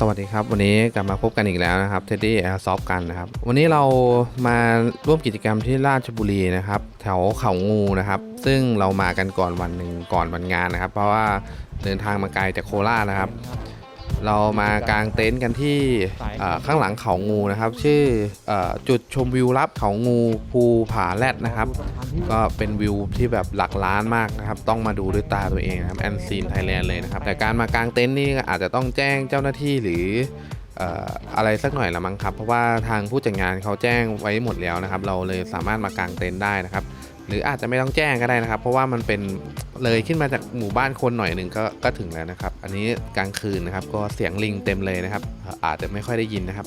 สวัสดีครับ วันนี้กลับมาพบกันอีกแล้วนะครับเท็ดดี้แอร์ซอฟกันนะครับ วันนี้เรามาร่วมกิจกรรมที่ราชบุรีนะครับ แถวเขางูนะครับ ซึ่งเรามากันก่อนวันหนึ่งก่อนวันงานนะครับ เพราะว่าเดินทางมาไกลจากโคราชนะครับ เรามากางเต็นท์กันที่ข้างหลังเขางูนะครับ ชื่ออจุดชมวิวลับเขางูภูผาแรดนะครับ ก็เป็นวิวที่แบบหลักล้านมากนะครับ ต้องมาดูด้วยตาตัวเองนะครับแอนซีนไทยแลนด์เลยนะครับ แต่การมากางเต็นท์นี่อาจจะต้องแจ้งเจ้าหน้าที่หรืออะไรสักหน่อยละมั้งครับ เพราะว่าทางผู้จัดงานเขาแจ้งไว้หมดแล้วนะครับ เราเลยสามารถมากางเต็นท์ได้นะครับ หรืออาจจะไม่ต้องแจ้งก็ได้นะครับ เพราะว่ามันเป็นเลยขึ้นมาจากหมู่บ้านคนหน่อยหนึ่งก็ก็ถึงแล้วนะครับ อันนี้กลางคืนนะครับ ก็เสียงลิงเต็มเลยนะครับ อาจจะไม่ค่อยได้ยินนะครับ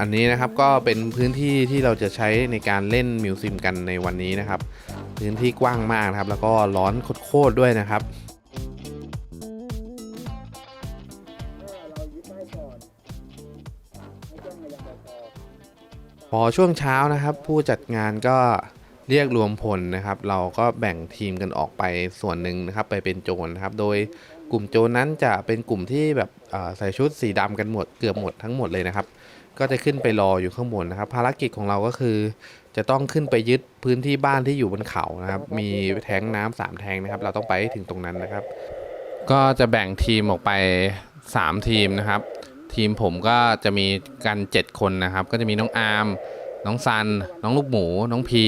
อันนี้นะครับก็เป็นพื้นที่ที่เราจะใช้ในการเล่นมิวซิมกันในวันนี้นะครับ พื้นที่กว้างมากนะครับ แล้วก็ร้อนโคตรด้วยนะครับ อช่วงเช้านะครับ ผู้จัดงานก็เรียกรวมพลนะครับ เราก็แบ่งทีมกันออกไปส่วนหนึ่งนะครับ ไปเป็นโจรนะครับ โดยกลุ่มโจรนั้นจะเป็นกลุ่มที่แบบใส่ชุดสีดำกันหมดเกือบหมดทั้งหมดเลยนะครับ ก็จะขึ้นไปรออยู่ข้างบนนะครับ ภารกิจของเราก็คือ จะต้องขึ้นไปยึดพื้นที่บ้านที่อยู่บนเขานะครับ มีแทงน้ำสามแทงนะครับ เราต้องไปถึงตรงนั้นนะครับ ก็จะแบ่งทีมออกไป 3 ทีมนะครับ ทีมผมก็จะมีกัน 7 คนนะครับ ก็จะมีน้องอาร์มน้องซัน น้องลูกหมู น้องพี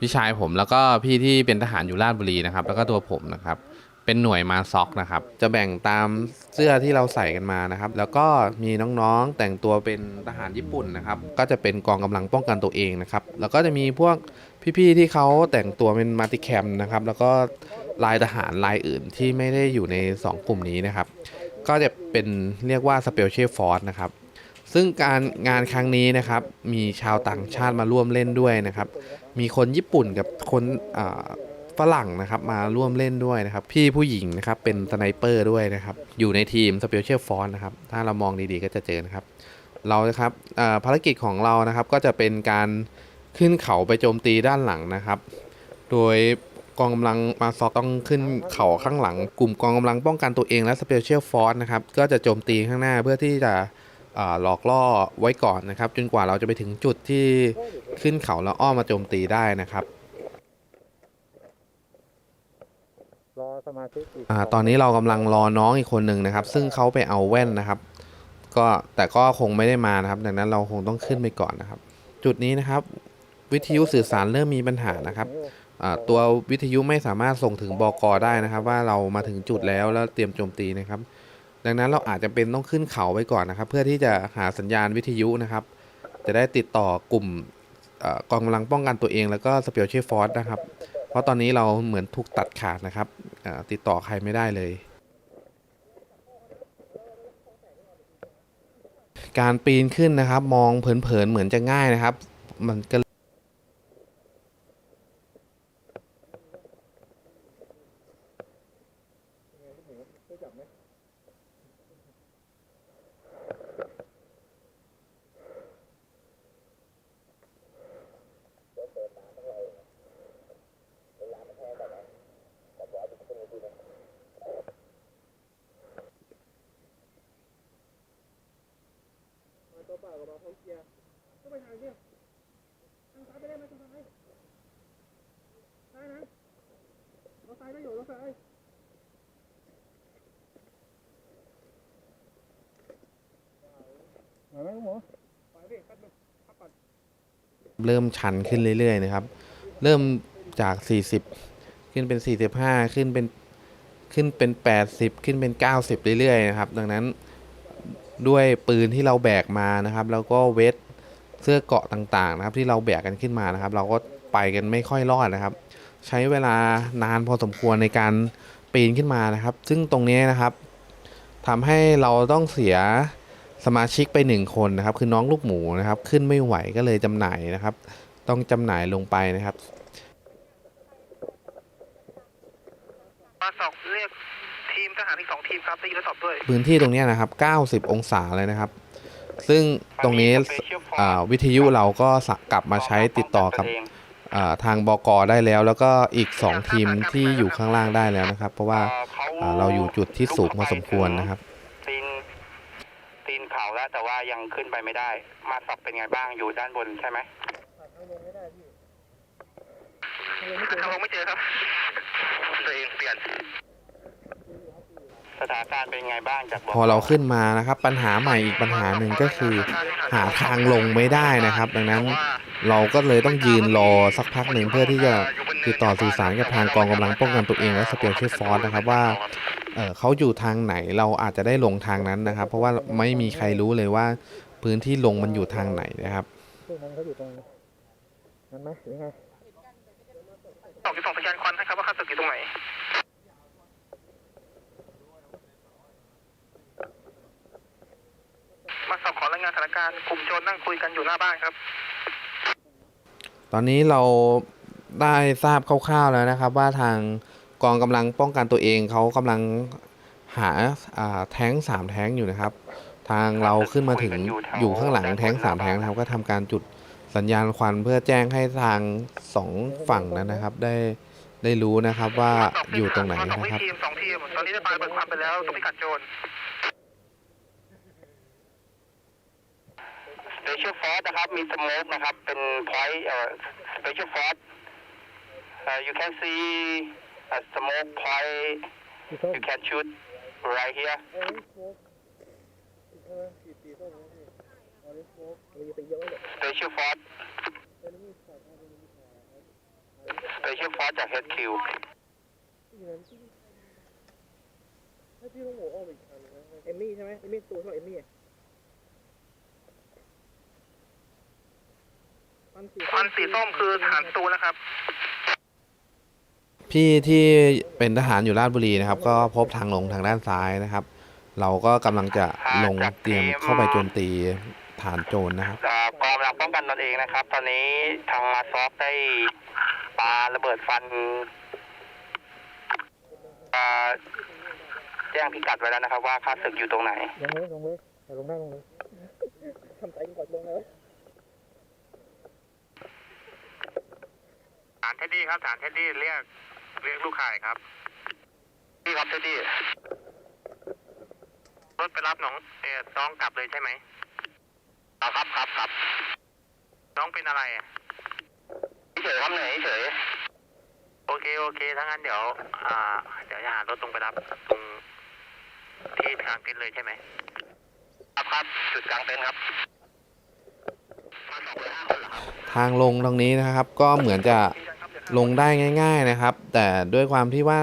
พี่ชายผมแล้วก็พี่ที่เป็นทหารอยู่ราชบุรีนะครับ แล้วก็ตัวผมนะครับ เป็นหน่วยมาซ็อกนะครับ จะแบ่งตามเสื้อที่เราใส่กันมานะครับ แล้วก็มีน้องๆแต่งตัวเป็นทหารญี่ปุ่นนะครับ ก็จะเป็นกองกำลังป้องกันตัวเองนะครับ แล้วก็จะมีพวกพี่ๆที่เขาแต่งตัวเป็นมาติแคมนะครับ แล้วก็ลายทหารลายอื่นที่ไม่ได้อยู่ใน 2 กลุ่มนี้นะครับ ก็จะเป็นเรียกว่า Special Force นะครับ ซึ่งการงานครั้งนี้นะครับ มีชาวต่างชาติมาร่วมเล่นด้วยนะครับ มีคนญี่ปุ่นกับคนฝรั่งนะครับมาร่วมเล่นด้วยนะครับ พี่ผู้หญิงนะครับเป็นสไนเปอร์ด้วยนะครับ อยู่ในทีม Special Force นะครับ ถ้าเรามองดีๆก็จะเจอนะครับ เรานะครับภารกิจของเรานะครับก็จะเป็นการขึ้นเขาไปโจมตีด้านหลังนะครับ โดย กองกำลังมาซอกต้องขึ้นเขาข้างหลัง กลุ่มกองกำลังป้องกันตัวเองและ Special Force นะครับก็จะโจมตีข้างหน้าเพื่อที่จะหลอกล่อไว้ก่อนนะครับ จนกว่าเราจะไปถึงจุดที่ขึ้นเขาแล้วอ้อมมาโจมตีได้นะครับรอสมาชิกอ่าตอนนี้เรากำลังรอน้องอีกคนหนึ่งนะครับ ซึ่งเขาไปเอาแว่นนะครับ ก็แต่ก็คงไม่ได้มานะครับ ดังนั้นเราคงต้องขึ้นไปก่อนนะครับ จุดนี้นะครับ วิทยุสื่อสารเริ่มมีปัญหานะครับ ตัววิทยุไม่สามารถส่งถึงบกได้นะครับ ว่าเรามาถึงจุดแล้วแล้วเตรียมโจมตีนะครับ ดังนั้นเราอาจจะเป็นต้องขึ้นเขาไปก่อนนะครับ เพื่อที่จะหาสัญญาณวิทยุนะครับ จะได้ติดต่อกลุ่มอกองกำลังป้องกันตัวเอง แล้วก็สเปียร์เชฟฟอร์สนะครับ เพราะตอนนี้เราเหมือนถูกตัดขาดนะครับติดต่อใครไม่ได้เลย การปีนขึ้นนะครับ มองเผินๆเหมือนจะง่ายนะครับ มันก็ ตัวเปล่ากับมาพร้อมเกียร์ก็ไปทางเนี่ยทางซ้ายไปได้ไหมทางซ้ายซ้ายนะรถซ้าย ได้อยู่รถซ้ายไหนไหมคุณหมอไปดิแป๊บนึงพักก่อนเริ่มชันขึ้นเรื่อยๆนะครับ เริ่มจาก 40 ขึ้นเป็น 45 ขึ้นเป็นขึ้นเป็น 80 ขึ้นเป็น 90 เรื่อยๆนะครับ ดังนั้นด้วยปืนที่เราแบกมานะครับ แล้วก็เวทเสื้อเกราะต่างๆนะครับ ที่เราแบกกันขึ้นมานะครับ เราก็ไปกันไม่ค่อยรอดนะครับ ใช้เวลานานพอสมควรในการปีนขึ้นมานะครับ ซึ่งตรงนี้นะครับทำให้เราต้องเสียสมาชิกไปหนึ่งคนนะครับ คือน้องลูกหมูนะครับ ขึ้นไม่ไหวก็เลยจำหน่ายนะครับ ต้องจำหน่ายลงไปนะครับมาสอบเรียกทีมทหารอีกสองทีมครับได้ยินและสอบด้วยพื้นที่ตรงเนี้ยนะครับ 90 องศาเลยนะครับ ซึ่งตรงนี้อ่าวิทยุเราก็สะกลับมาใช้ติดต่อกับอ่า ทางบกได้แล้ว แล้วก็อีก 2 ทีมที่อยู่ข้างล่างได้แล้วนะครับ เพราะว่าอ่าเราอยู่จุดที่สูงพอสมควรนะครับตีนตีนเขาแล้วแต่ว่ายังขึ้นไปไม่ได้ มาสอบเป็นไงบ้างอยู่ด้านบนใช่ไหมทางลงไม่เจอครับตัวเองเปลี่ยน สถานการณ์เป็นไงบ้างจากบกพอเราขึ้นมานะครับ ปัญหาใหม่อีกปัญหาหนึ่งก็คือ หาทางลงไม่ได้นะครับ ดังนั้นเราก็เลยต้องยืนรอสักพักหนึ่งเพื่อที่จะติดต่อสื่อสารกับทางกองกำลังป้องกันตัวเองและสเปียร์ชิฟฟอร์นะครับว่าเอ่อเขาอยู่ทางไหนเราอาจจะได้ลงทางนั้นนะครับ เพราะว่าไม่มีใครรู้เลยว่าพื้นที่ลงมันอยู่ทางไหนนะครับพวกนั้นเขาอยู่ตรงนั้นไหมหรือไงสองที่สองพยานควันให้ครับว่าข้าศึกอยู่ตรงไหน มาสอบขอรายงานสถานการณ์กลุ่มโจรนั่งคุยกันอยู่หน้าบ้านครับ ตอนนี้เราได้ทราบคร่าวๆแล้วนะครับ ว่าทางกองกำลังป้องกันตัวเองเขากำลังหาอ่าแท้งสามแท้งอยู่นะครับ ทางเราขึ้นมาถึงอยู่ข้างหลังแท้งสามแท้งนะครับก็ทำการจุดสัญญาณควันเพื่อแจ้งให้ทางสองฝั่งนั้นนะครับ ได้ได้รู้นะครับว่าอยู่ตรงไหนสองนะครับทีมสองทีมตอนนี้ได้ปลาเบิกความไปแล้วตรงพิกัดโจร ส เปเชียลฟอร์สนะครับ มีสโมกนะครับ เป็นพอยต์เอ่อสเปเชียลฟอร์สเอ่อ you can see a smoke point สีส้ม you can shoot right here เอ้ยโฟกเออสีสีส้มนะพี่ออเรนจ์โฟกมีไปเยอะเลย special force เอ็นนี่สายพันธุ์เป็นวิชา special force จาก HQ ที่นั้นที่ให้พี่ต้องโหอ้อมอีกคันนะเอมมี่ใช่ไหมเอมมี่ตัวเท่าเอมมี่ ควันสีควันสีส้มคือฐานตูนะครับ พี่ที่เป็นทหารอยู่ราชบุรีนะครับ ก็พบทางลงทางด้านซ้ายนะครับ เราก็กำลังจะลงเตรียมเข้าไปโจมตีฐานโจรนะครับอ่ากองกำลังป้องกันตนเองนะครับ ตอนนี้ทางมาซอฟได้ปาระเบิดฟันอ่าแจ้งพิกัดไว้แล้วนะครับ ว่าค่าศึกอยู่ตรงไหนลงเลยลงเลยแต่ลงได้ลงเลยทำใจก่อนลงเลยานเท็ดดี้ครับฐานเท็ดดี้เรียกเรียกลูกข่ายครับพี่ครับเท็ดดี้รถไปรับน้องเอ่อน้องกลับเลยใช่ไหมอ่าครับครับครับน้องเป็นอะไรอะเฉยครับเหนื่อยเฉยโอเคโอเคถ้างั้นเดี๋ยว อ่า เดี๋ยวจะหารถตรงไปรับตรงที่ทางเต็นท์เลยใช่ไหมครับครับจุดกลางเต็นท์ครับมาสองเลยห้าคนเหรอครับทางลงตรงนี้นะครับ ก็เหมือนจะ ลงได้ง่าย ๆนะครับ แต่ด้วยความที่ว่า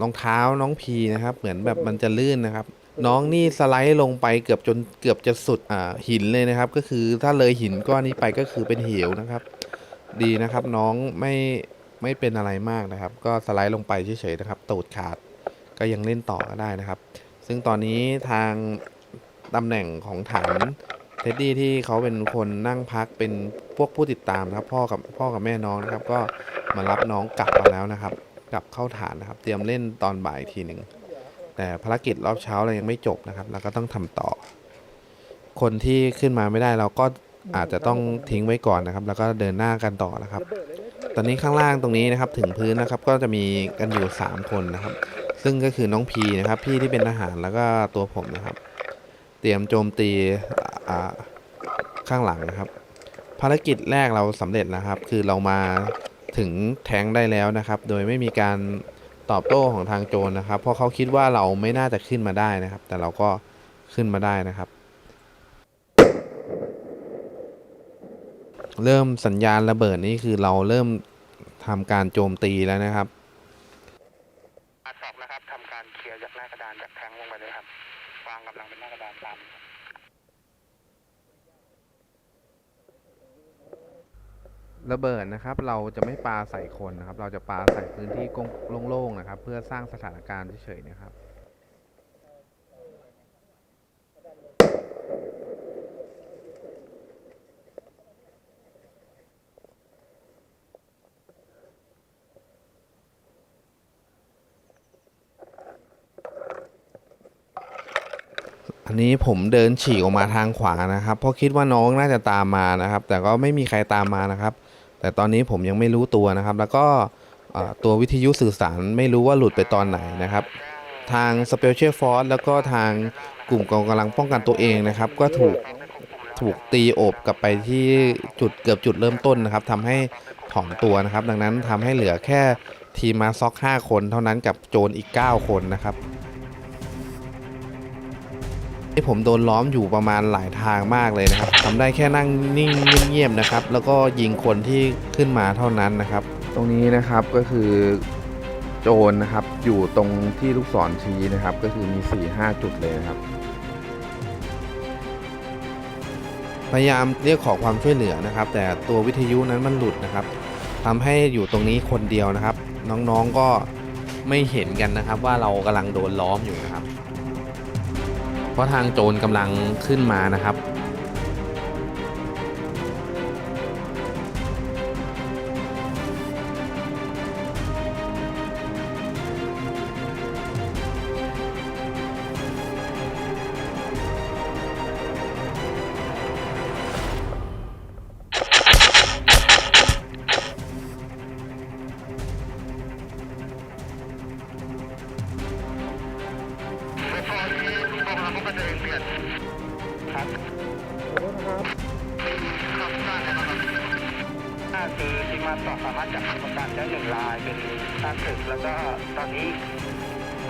รองเท้าน้องพีนะครับ เหมือนแบบมันจะลื่นนะครับ น้องนี่สไลด์ลงไปเกือบจนเกือบจะสุดหินเลยนะครับ ก็คือถ้าเลยหินก้อนนี้ไปก็คือเป็นเหวนะครับ ดีนะครับน้องไม่ไม่เป็นอะไรมากนะครับ ก็สไลด์ลงไปเฉยๆนะครับตูดขาดก็ยังเล่นต่อก็ได้นะครับ ซึ่งตอนนี้ทางตำแหน่งของฐาน ท็ดดี้ที่เขาเป็นคนนั่งพักเป็นพวกผู้ติดตามนะครับพ่อกับพ่อกับแม่น้องนะครับ ก็มารับน้องกลับมาแล้วนะครับ กลับเข้าฐานนะครับ เตรียมเล่นตอนบ่ายทีหนึ่งแต่ภารกิจรอบเช้าเรายังไม่จบนะครับเราก็ต้องทำต่อ คนที่ขึ้นมาไม่ได้เราก็อาจจะต้องทิ้งไว้ก่อนนะครับ แล้วก็เดินหน้ากันต่อนะครับ ตอนนี้ข้างล่างตรงนี้นะครับ ถึงพื้นนะครับก็จะมีกันอยู่ 3 คนนะครับ ซึ่งก็คือน้องพีนะครับ พี่ที่เป็นทหารแล้วก็ตัวผมนะครับ เตรียมโจมตี ข้างหลังนะครับ ภารกิจแรกเราสำเร็จนะครับ คือเรามาถึงแทงได้แล้วนะครับ โดยไม่มีการตอบโต้ของทางโจรนะครับ เพราะเขาคิดว่าเราไม่น่าจะขึ้นมาได้นะครับ แต่เราก็ขึ้นมาได้นะครับ เริ่มสัญญาณระเบิดนี่คือเราเริ่มทำการโจมตีแล้วนะครับมาสอบนะครับทำการเคลียร์จากหน้ากระดานจากแทงลงไปเลยครับวางกำลังเป็นหน้ากระดานตาม ระเบิดนะครับ เราจะไม่ปาใส่คนนะครับ เราจะปาใส่พื้นที่โล่งๆนะครับ เพื่อสร้างสถานการณ์เฉยๆนะครับอันนี้ผมเดินฉีกออกมาทางขวานะครับ เพราะคิดว่าน้องน่าจะตามมานะครับ แต่ก็ไม่มีใครตามมานะครับ แต่ตอนนี้ผมยังไม่รู้ตัวนะครับ แล้วก็ตัววิทยุสื่อสารไม่รู้ว่าหลุดไปตอนไหนนะครับ ทาง Special Force แล้วก็ทางกลุ่มกองกำลังป้องกันตัวเองนะครับ ก็ถูกถูกตีโอบกลับไปที่จุดเกือบจุดเริ่มต้นนะครับทำให้ถอนตัวนะครับ ดังนั้นทำให้เหลือแค่ทีมมาซ็อก 5 คนเท่านั้นกับโจรอีก 9 คนนะครับ ที่ผมโดนล้อมอยู่ประมาณหลายทางมากเลยนะครับทำได้แค่นั่งนิ่งเงียบๆนะครับ แล้วก็ยิงคนที่ขึ้นมาเท่านั้นนะครับ ตรงนี้นะครับก็คือโจรนะครับ อยู่ตรงที่ลูกศรชี้นะครับ ก็คือมี4-5จุดเลยนะครับ พยายามเรียกขอความช่วยเหลือนะครับ แต่ตัววิทยุนั้นมันหลุดนะครับทำให้อยู่ตรงนี้คนเดียวนะครับ น้องๆก็ไม่เห็นกันนะครับ ว่าเรากำลังโดนล้อมอยู่นะครับ เพราะทางโจรกำลังขึ้นมานะครับ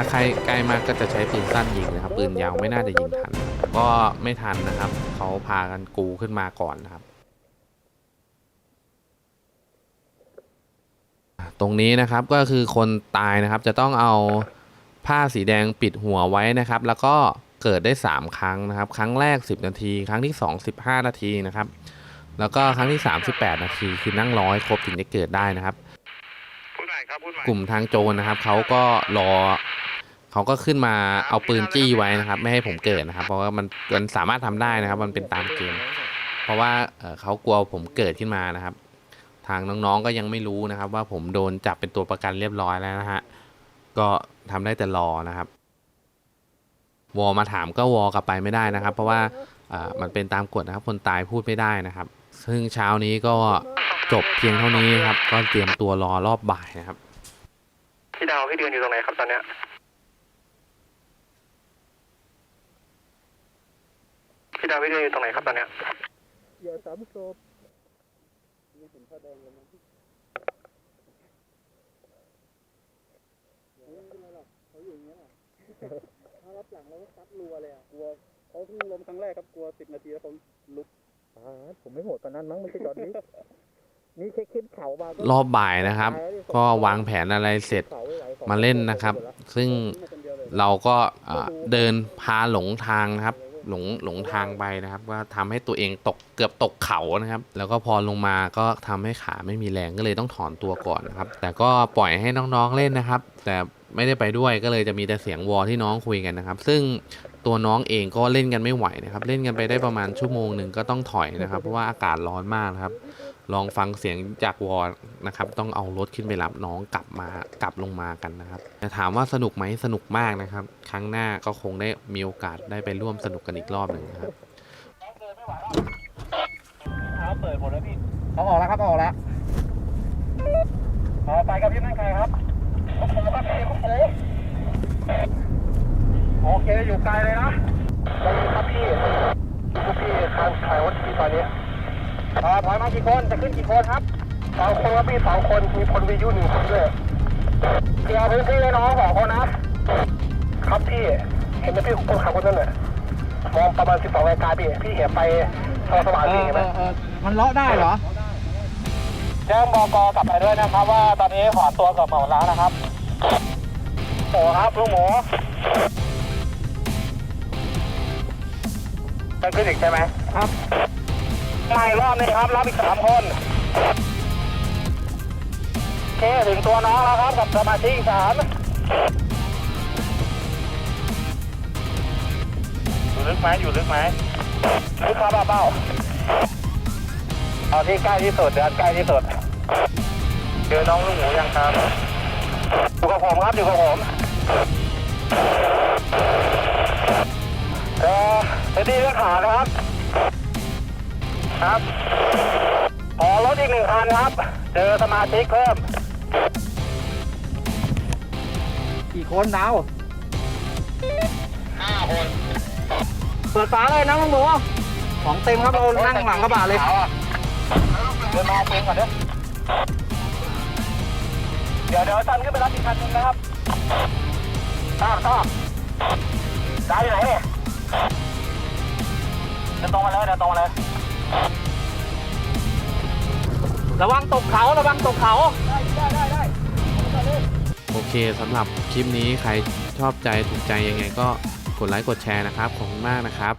ถ้าใครใกล้มากก็จะใช้ปืนสั้นยิงนะครับ ปืนยาวไม่น่าจะยิงทัน ก็ไม่ทันนะครับ เขาพากันกูขึ้นมาก่อนนะครับ ตรงนี้นะครับก็คือคนตายนะครับจะต้องเอาผ้าสีแดงปิดหัวไว้นะครับ แล้วก็เกิดได้ 3 ครั้งนะครับ ครั้งแรก 10 นาที ครั้งที่ 2 15 นาทีนะครับ แล้วก็ครั้งที่ 38 นาที คือนั่งร้อให้ครบถึงจะเกิดได้นะครับ กลุ่มทางโจรนะครับเขาก็รอเขาก็ขึ้นมาเอาปืนจี้ไว้นะครับ ไม่ให้ผมเกิดนะครับ เพราะว่ามันมันสามารถทำได้นะครับ มันเป็นตามเกม เพราะว่าเขากลัวผมเกิดขึ้นมานะครับ ทางน้องๆก็ยังไม่รู้นะครับ ว่าผมโดนจับเป็นตัวประกันเรียบร้อยแล้วนะฮะก็ทำได้แต่รอนะครับ วอมาถามก็วอกลับไปไม่ได้นะครับ เพราะว่ามันเป็นตามกฎนะครับ คนตายพูดไม่ได้นะครับ ซึ่งเช้านี้ก็ จบเพียงเท่านี้ครับ ก็เตรียมตัวรอรอบบ่ายนะครับ พี่ดาวพี่เดือนอยู่ตรงไหนครับตอนเนี้ยพี่ดาวพี่เดือนอยู่ตรงไหนครับตอนเนี้ยอย่าสามศพนี่เห็นผ้าแดงแล้วนะไม่เป็นไรหรอกเขาอยู่อย่างเงี้ยแหละถ้ารับหลังเราก็ซัดรัวเลยอะกลัวเขาเพิ่งล้มครั้งแรกครับกลัวสิบนาทีแล้วผมลุกอ่าผมไม่โหดตอนนั้นมั้งไม่ใช่ตอนนี้ รอบบ่ายนะครับ ก็วางแผนอะไรเสร็จมาเล่นนะครับ ซึ่งเราก็เอ่อเดินพาหลงทางนะครับ หลงหลงทางไปนะครับ ว่าทำให้ตัวเองตกเกือบตกเขานะครับ แล้วก็พอลงมาก็ทำให้ขาไม่มีแรงก็เลยต้องถอนตัวก่อนนะครับ แต่ก็ปล่อยให้น้องๆเล่นนะครับ แต่ไม่ได้ไปด้วยก็เลยจะมีแต่เสียงวอที่น้องคุยกันนะครับ ซึ่งตัวน้องเองก็เล่นกันไม่ไหวนะครับ เล่นกันไปได้ประมาณชั่วโมงหนึ่งก็ต้องถอยนะครับ เพราะว่าอากาศร้อนมากนะครับ ลองฟังเสียงจากวอลนะครับ ต้องเอารถขึ้นไปรับน้องกลับมากลับลงมากันนะครับแต่ถามว่าสนุกไหมสนุกมากนะครับ ครั้งหน้าก็คงได้มีโอกาสได้ไปร่วมสนุกกันอีกรอบหนึ่งนะครับเท้าเปิดหมดแล้วพี่เอาออกแล้วครับออกแล้วต่อไปกับพี่นั่นใครครับโอ้โหครับพี่โอ้โหโอเคอยู่ไกลเลยนะได้ยินครับพี่ลูกพี่เขาถ่ายรถพี่ตอนนี้อ่า ถอยมากี่คนจะขึ้นกี่คนครับสองคนครับพี่สองคนมีคนวิทยุหนึ่งคนด้วยเคลียร์พื้นที่ให้น้องสองคนนะครับพี่เห็นไหมพี่คนขับคนนั้นน่ะมองประมาณสิบสองรายการพี่พี่เห็นไปทางสว่างพี่เห็นไหมมันเลาะได้เหรอแจ้งบกกลับไปด้วยนะครับ ว่าตอนนี้ถอนตัวกลับมาหมดแล้วนะครับหมูครับลูกหมูเป็นขึ้นอีกใช่ไหมครับ มาอีกรอบนึงครับ รับอีกสามคนเคถึงตัวน้องแล้วครับ กับสมาชิกสามอยู่ลึกไหมอยู่ลึกไหมลึกครับเป้าเอาที่ใกล้ที่สุดเดือนใกล้ที่สุดเจอน้องลูกหมูยังครับอยู่กับผมครับอยู่กับผมเออเอ็ดดี้เลือกขานะครับ ครับ ขอรถอีกหนึ่งคันครับ เจอสมาชิกเพิ่ม กี่คนดาวห้าคนเปิดฝาเลยนะลุงหมูของเต็มครับเรานั่งหลังกระบะเลยเดินมาเอาปืนก่อนเด้อเดี๋ยวเดี๋ยวจันขึ้นไปรับอีกคันหนึงนะครับทราบทราบได้อยู่ไหนเนี่ยเดินตรงมาเลยเดินตรงมาเลย ระวังตกเขาระวังตกเขาโอเคสำหรับคลิปนี้ใครชอบใจถูกใจยังไงก็กดไลค์กดแชร์นะครับขอบคุณมากนะครับ